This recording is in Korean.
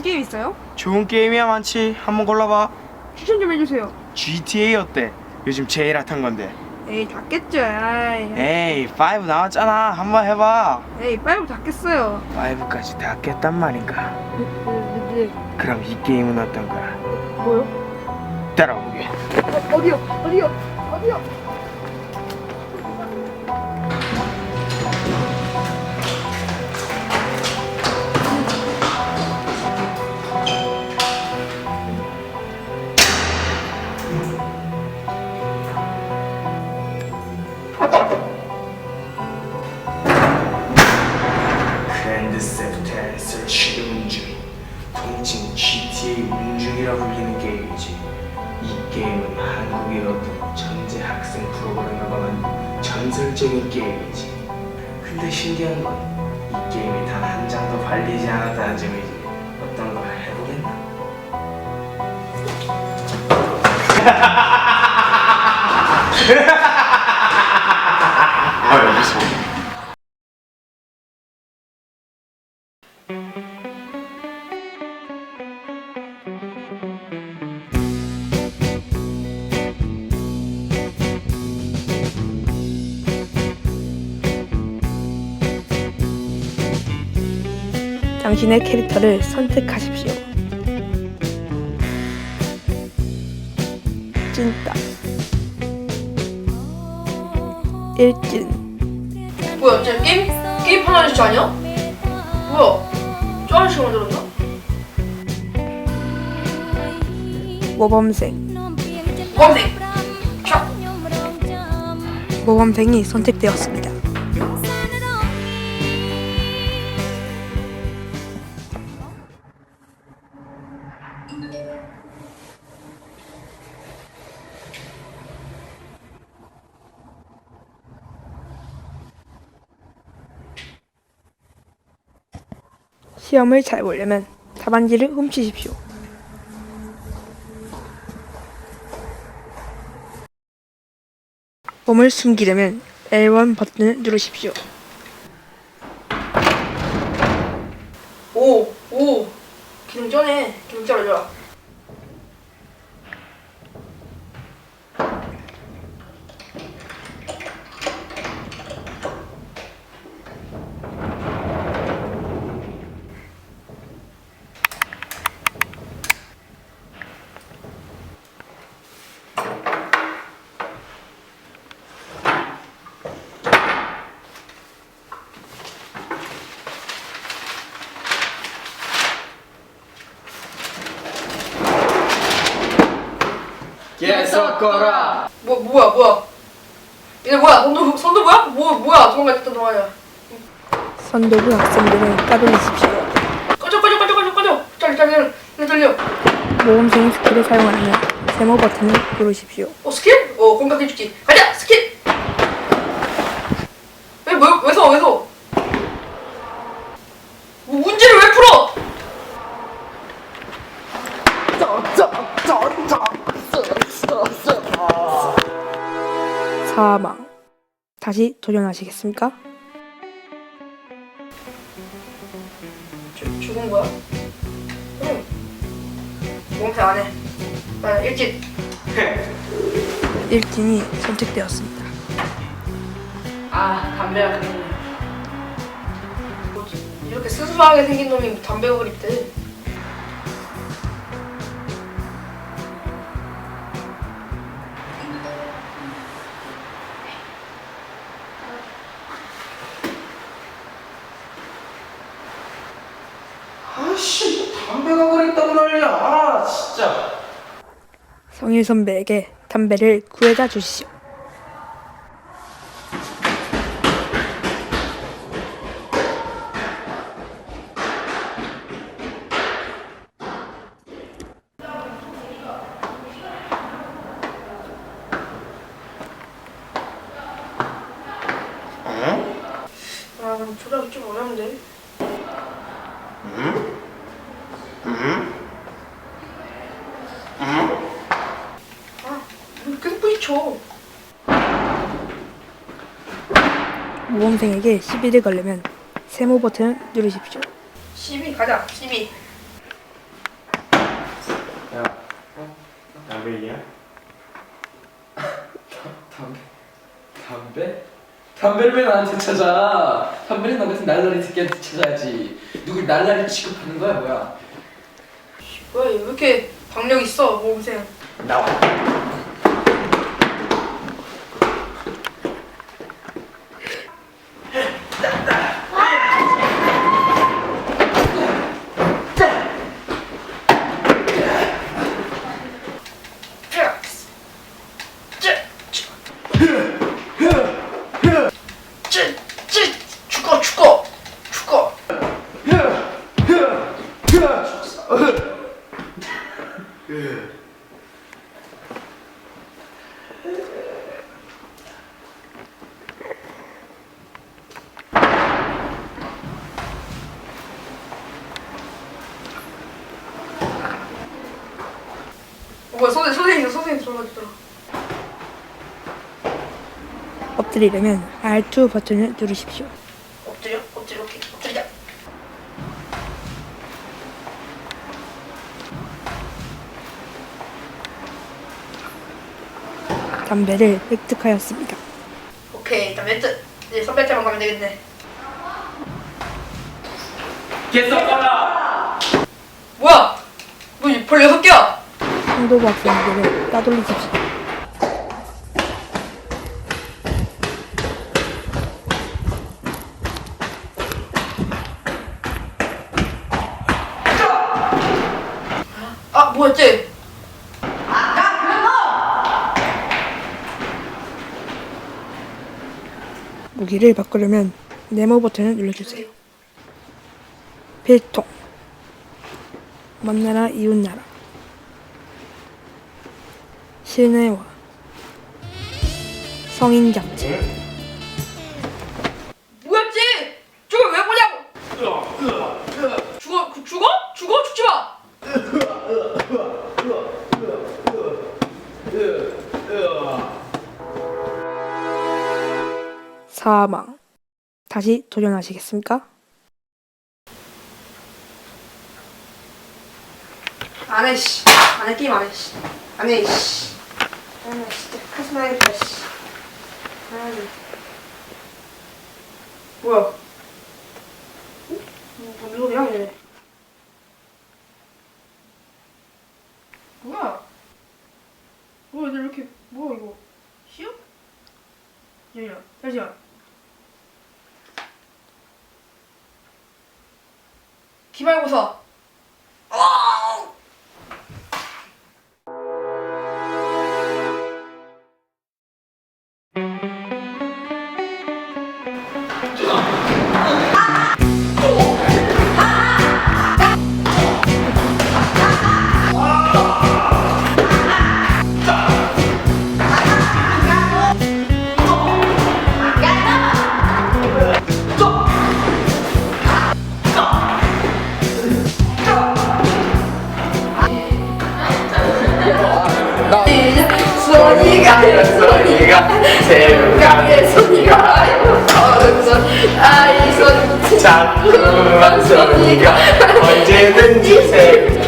좋은 게임 있어요? 좋은 게임이야 많지. 한번 골라봐. 추천 좀 해주세요. GTA 어때? 요즘 제일 핫한 건데. 에이 닫겠죠. 아이. 에이, 5 나왔잖아. 한번 해봐. 에이 빨리 닫겠어요. 5까지 다 깼단 말인가. 네, 네, 그럼 이 게임은 어떤가? 뭐요? 따라오게. 어, 어디요? 어디요? 어디요? 전설적인 게임이지 근데 신기한 건 이 게임이 단 한 장도 발리지 않았다는 점이지 어떤 걸 해보겠나? 아 여기서 당신의 캐릭터를 선택하십시오. 찐따. 일진. 뭐야, 쟤 게임 게임 하는 아저씨 아니야? 뭐야, 저 아저씨가 만들었나? 모범생. 모범생. 자, 모범생이 선택되었습니다. 시험을 잘 보려면 답안지를 훔치십시오. 몸을 숨기려면 L1 버튼을 누르십시오. 오, 오, 기능 쩌네. 기능 쩔어줘. 예석거라 뭐 뭐야, 뭐야? 이게 뭐야? 선도 선도 뭐야? 뭐 뭐야? 도망가겠다 도망가야. 선도부 학생들은 따돌리십시오. 꺼져, 꺼져, 꺼져, 꺼져, 꺼져. 빨리, 빨리, 빨리, 달려. 모범생 스킬을 사용하려면 세모 버튼을 누르십시오. 어 스킬? 어 공격해줄게. 가자, 스킬. 왜, 왜, 왜 서, 왜 서? 사망. 다시 도전하시겠습니까? 죽, 죽은 거야? 응. 몸새 안 해. 나 일찍. 일진이 선택되었습니다. 아, 담배가 그립네. 뭐지? 이렇게 스스로하게 생긴 놈이 담배가 그립대. 씨 담배가 그랬다고 난리야 아 진짜 성일 선배에게 담배를 구해다 주시오. 아, 그럼 조작이 좀 어려운데. 줘. 모범생에게 11을 걸려면 세모 버튼 누르십시오. 12 가자. 12. 야, 어? 담배이야? 담배, 담배? 담배를 왜 나한테 찾아? 담배는 너 같은 날라리 새끼한테 찾아야지. 누굴 날라리 취급하는 거야, 뭐야? 뭐야, 왜 이렇게 박력 있어, 모범생? 나와. 들어가더라 엎드리려면 R2 버튼을 누르십시오. 엎드려 엎드려 오케이 엎드리자 담배를 획득하였습니다. 오케이 일단 매트 이제 선배한테만 가면 되겠네 개썩거라! 뭐야 뭐벌 여섯 개야 홍도부 학생들을 따돌리십시오. 아 뭐였지 무기를 바꾸려면 네모 버튼을 눌러주세요. 필통. 먼 나라 이웃 나라. 실내화 성인 잡지 사망. 다시 도전하시겠습니까? 안해 씨. 안해 게임 안해 씨. 안해 씨. 안해 진짜 카스마 해야겠다 씨. 아, 네. 뭐야? 어? 뭐 무슨 소리야 얘? 뭐야? 뭐야 얘들 이렇게 뭐야 이거? 시험? 잠시만. 잠시만 기말고사 소리가 새우깡의 소리가 어른손 아이 손. 자꾸만 소리가 언제든지 새우